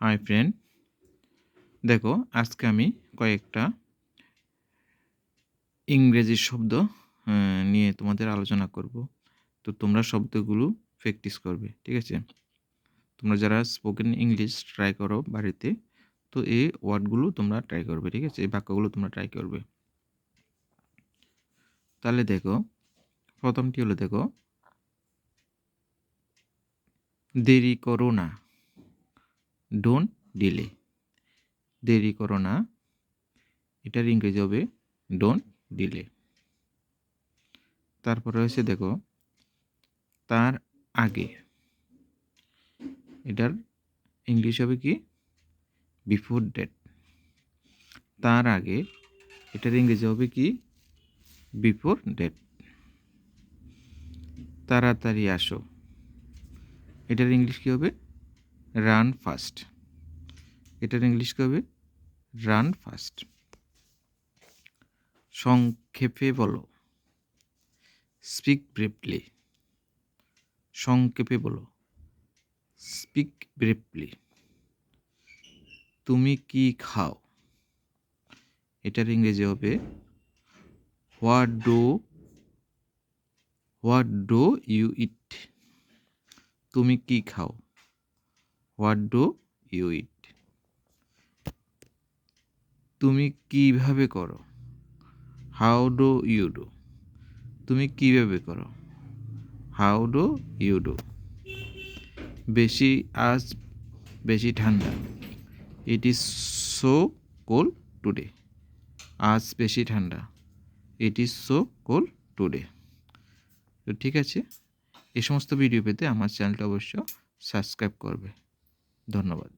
Hi friend. দেখো, আজকে আমি কয়েকটা ইংরেজি শব্দ নিয়ে তোমাদের আলোচনা করব। তো তোমরা শব্দগুলো প্র্যাকটিস করবে, ঠিক আছে? তোমরা যারা স্পোকেন ইংলিশ ট্রাই করো বাড়িতে, তো এই ওয়ার্ডগুলো তোমরা ট্রাই করবে, ঠিক আছে? এই বাক্যগুলো তোমরা ট্রাই করবে। তাহলে দেখো, প্রথমটি হলো দেখো, দেরি করো না। Don't delay. দেরি করো না। এটার ইংরেজি হবে ডোন্ট ডিলে। তারপরে হচ্ছে দেখো, তার আগে। এটার ইংলিশ হবে কি? Before date. তার আগে। এটার ইংরেজি হবে কি? Before date. তাড়াতাড়ি আসো। এটার ইংলিশ কী হবে? Run fast. এটার ইংলিশ কী হবে? Run fast. সংক্ষেপে বলো। Speak briefly. সংক্ষেপে বলো। Speak briefly. তুমি কি খাও? এটার ইংরেজি হবে, what do what do you eat? তুমি কি খাও? হোয়াট ডু ইউ ইট তুমি কীভাবে করো? হাউ ডু ইউ ডু তুমি কীভাবে করো? হাউ ডু ইউ ডু বেশি আজ, বেশি ঠান্ডা। It is so cold today আজ বেশি ঠান্ডা। It is so cold today তো ঠিক আছে। এই সমস্ত ভিডিও পেতে আমার চ্যানেলটা অবশ্য সাবস্ক্রাইব করবে। ধন্যবাদ।